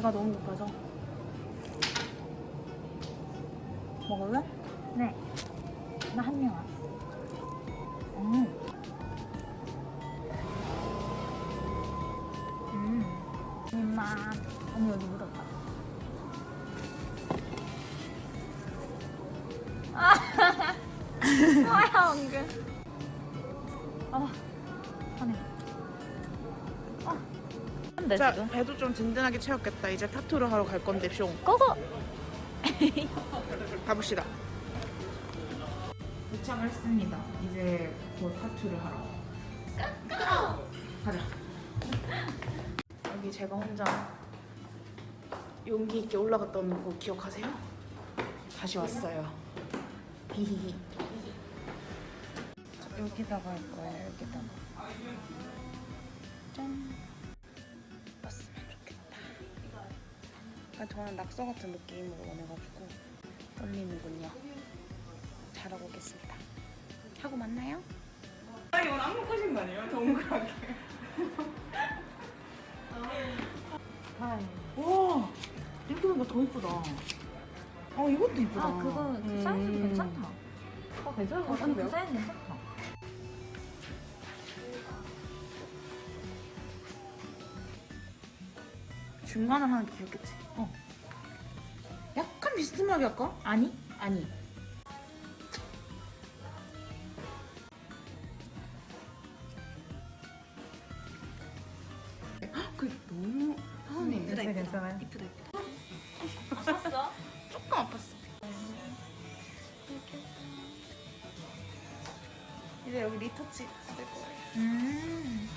배가 너무 고파서 먹을래? 네. 나 한 명 왔어. 음. 음. 입맛. 언니 여기 묻었다. 아, 뭐야, 은근. 아, 한데 자 지금? 배도 좀 든든하게 채웠겠다. 이제 타투를 하러 갈 건데 뿅 꺼서. 가봅시다. 도착을 했습니다. 이제 곧 타투를 하러. 가자. 여기 제가 혼자 용기 있게 올라갔던 곳 기억하세요? 다시 왔어요. 히히히. 여기다가 할 거예요 여기다가 약간 저는 낙서 같은 느낌으로 원해가지고 떨리는군요 잘하고 오겠습니다 하고 만나요 아니 오늘 안먹고신거 아니에요? 동그랗게. 와 이렇게 보니까 더 이쁘다 어 이것도 이쁘다 아, 그거 그 사이즈 음. 괜찮다. 어 괜찮은 것 어, 아니, 같은데요? 그 사이즈 괜찮다. 중간을 하는 게 귀엽겠지 어 약간 비스듬하게 할까? 아니? 아니 헉, 그 너무 하은이 이쁘다, 괜찮아요. 이쁘다 이쁘다 아팠어? 조금 아팠어 이제 여기 리터치 받을 거예요 음.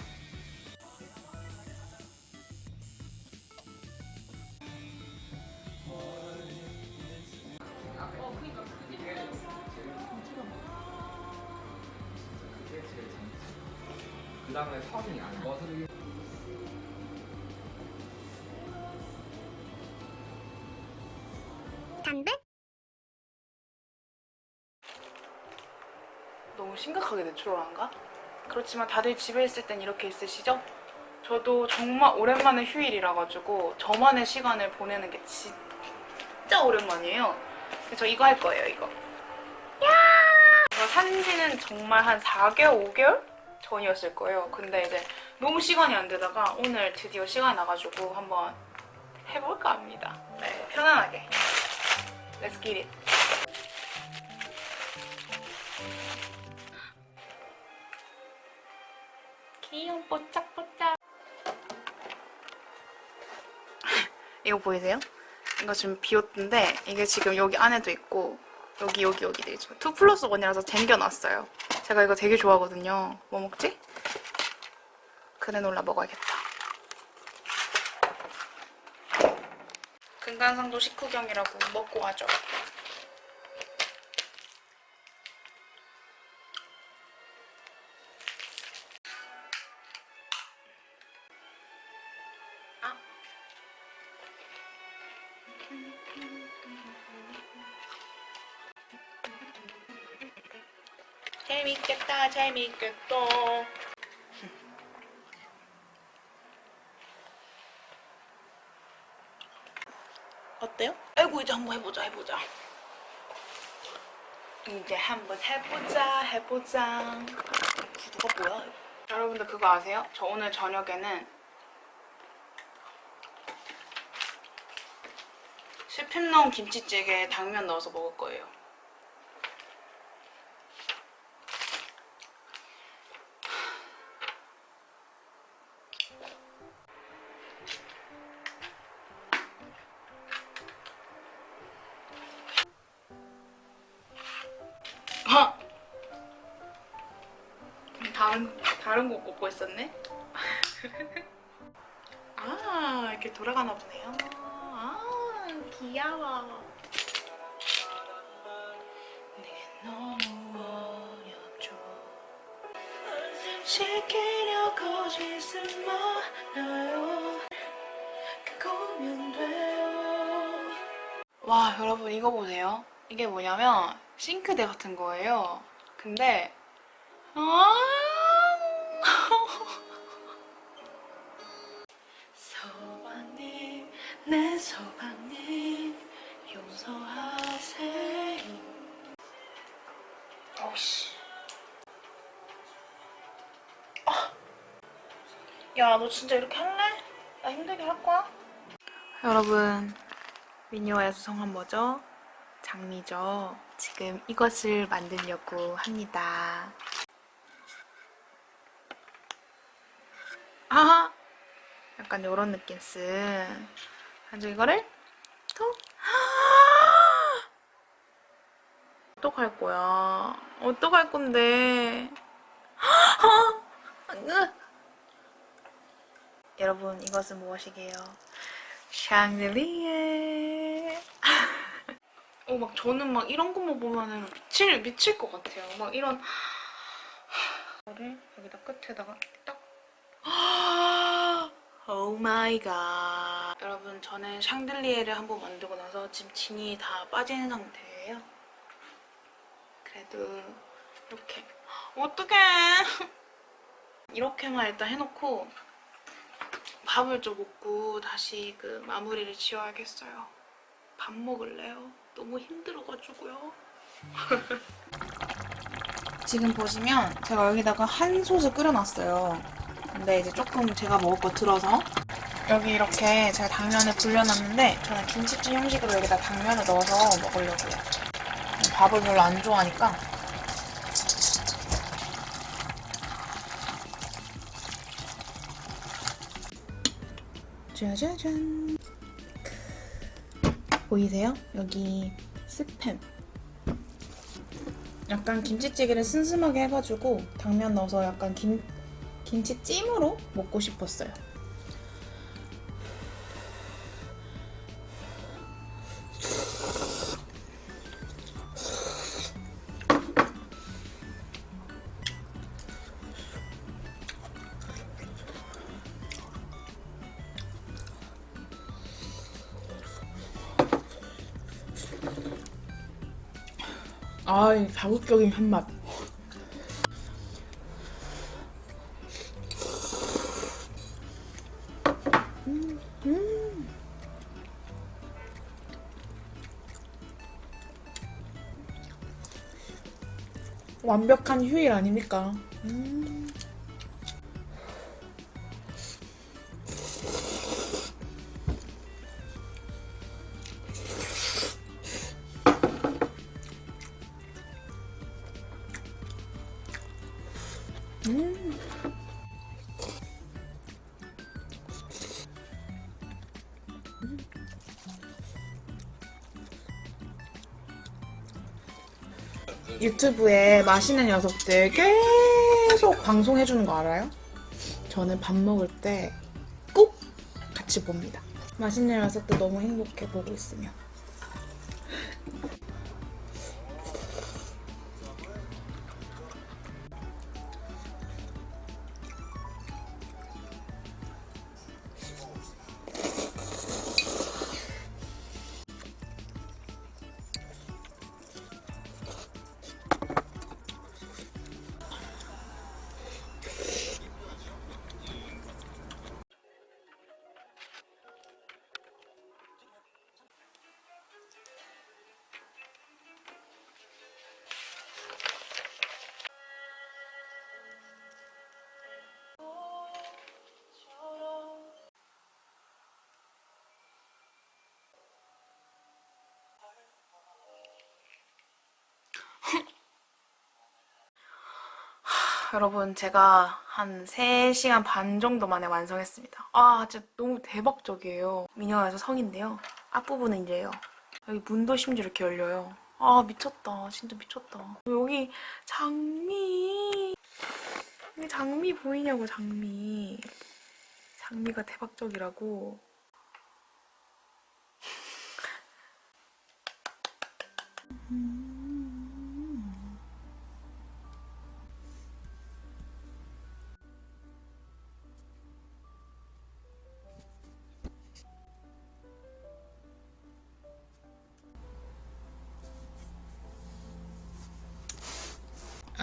그 다음에 선이 안 거스르게 너무 심각하게 내추럴한가? 그렇지만 다들 집에 있을 땐 이렇게 있으시죠? 저도 정말 오랜만에 휴일이라 가지고 저만의 시간을 보내는 게 진짜 오랜만이에요. 그래서 저 이거 할 거예요, 이거. 이거 산지는 정말 한 4개월, 5개월 전이었을 거예요. 근데 이제 너무 시간이 안 되다가 오늘 드디어 시간이 나가지고 한번 해볼까 합니다. 네, 편안하게. Let's get it. 귀여운 뽀짝뽀짝 이거 보이세요? 이거 지금 비웠는데 이게 지금 여기 안에도 있고 여기 여기 여기 돼 있죠 2 플러스 1이라서 쟁겨놨어요 제가 이거 되게 좋아하거든요. 뭐 먹지? 그래놀라 먹어야겠다. 금강산도 식후경이라고 먹고 가죠 재밌겠다 재밌겠다. 어때요? 아이고 이제 한번 해보자 해보자. 이제 한번 해보자 해보자. 구두가 뭐야? 여러분들 그거 아세요? 저 오늘 저녁에는 스팸 넣은 김치찌개에 당면 넣어서 먹을 거예요 곳 꽂고 있었네. 아 이렇게 돌아가나 보네요. 아 귀여워. 지키려고 짓을 많아요. 그거면 돼요. 와 여러분 이거 보세요. 이게 뭐냐면 싱크대 같은 거예요. 근데 아 소원이 내 소방님 용서하세요 어우씨 야, 너 진짜 이렇게 할래? 나 힘들게 할 거야? 여러분, 미니어의 수성한 뭐죠? 장미죠. 지금 이것을 만들려고 합니다. 아하! 약간 요런 느낌 쓴. 아주 이거를 톡! 어떡할 거야? 어떡할 건데? 으! 여러분 이것은 무엇이게요? 샹들리에 어, 막 저는 막 이런 것만 보면은 미칠, 미칠 것 같아요. 막 이런 이거를 여기다 끝에다가 딱 오 마이 갓 여러분 저는 샹들리에를 한번 만들고 나서 지금 진이 다 빠진 상태예요. 그래도 이렇게 어떡해 이렇게만 일단 해놓고 밥을 좀 먹고 다시 그 마무리를 지어야겠어요. 밥 먹을래요. 너무 힘들어가지고요. 지금 보시면 제가 여기다가 한 솥을 끓여놨어요. 근데 이제 조금 제가 먹을 거 들어서 여기 이렇게 제가 당면을 불려놨는데 저는 김치찜 형식으로 여기다 당면을 넣어서 먹으려고요. 밥을 별로 안 좋아하니까 짜자잔 보이세요? 여기 스팸 약간 김치찌개를 슴슴하게 해가지고 당면 넣어서 약간 김, 김치찜으로 먹고 싶었어요. 아이 자극적인 한맛 완벽한 휴일 아닙니까? 음. 음. 유튜브에 맛있는 녀석들 계속 방송해주는 거 알아요? 저는 밥 먹을 때 꼭 같이 봅니다. 맛있는 녀석들 너무 행복해 보고 있으면. 여러분 제가 한 3시간 반 정도 만에 완성했습니다. 아 진짜 너무 대박적이에요. 미녀에서 성인데요. 앞부분은 이제요. 여기 문도 심지어 이렇게 열려요. 아 미쳤다. 진짜 미쳤다. 여기 장미. 여기 장미 보이냐고 장미. 장미가 대박적이라고.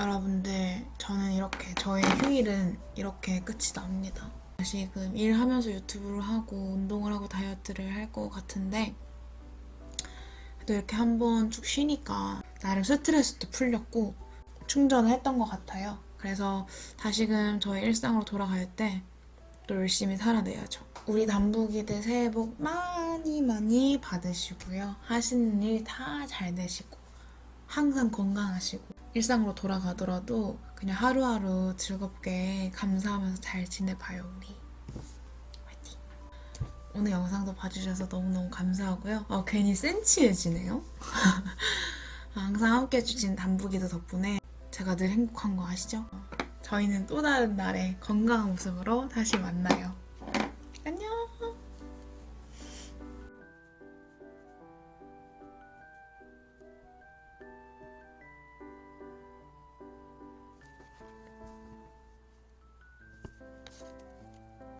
여러분들 저는 이렇게 저의 휴일은 이렇게 끝이 납니다. 지금 일하면서 유튜브를 하고 운동을 하고 다이어트를 할 것 같은데 또 이렇게 한번 쭉 쉬니까 나름 스트레스도 풀렸고 충전을 했던 것 같아요. 그래서 다시금 저의 일상으로 돌아갈 때 또 열심히 살아내야죠. 우리 남북이들 새해 복 많이 많이 받으시고요. 하시는 일 다 잘 되시고 항상 건강하시고 일상으로 돌아가더라도 그냥 하루하루 즐겁게 감사하면서 잘 지내봐요 우리. 화이팅! 오늘 영상도 봐주셔서 너무너무 감사하고요. 아, 괜히 센치해지네요. 항상 함께 해주신 담북이들 덕분에 제가 늘 행복한 거 아시죠? 저희는 또 다른 날에 건강한 모습으로 다시 만나요. 안녕!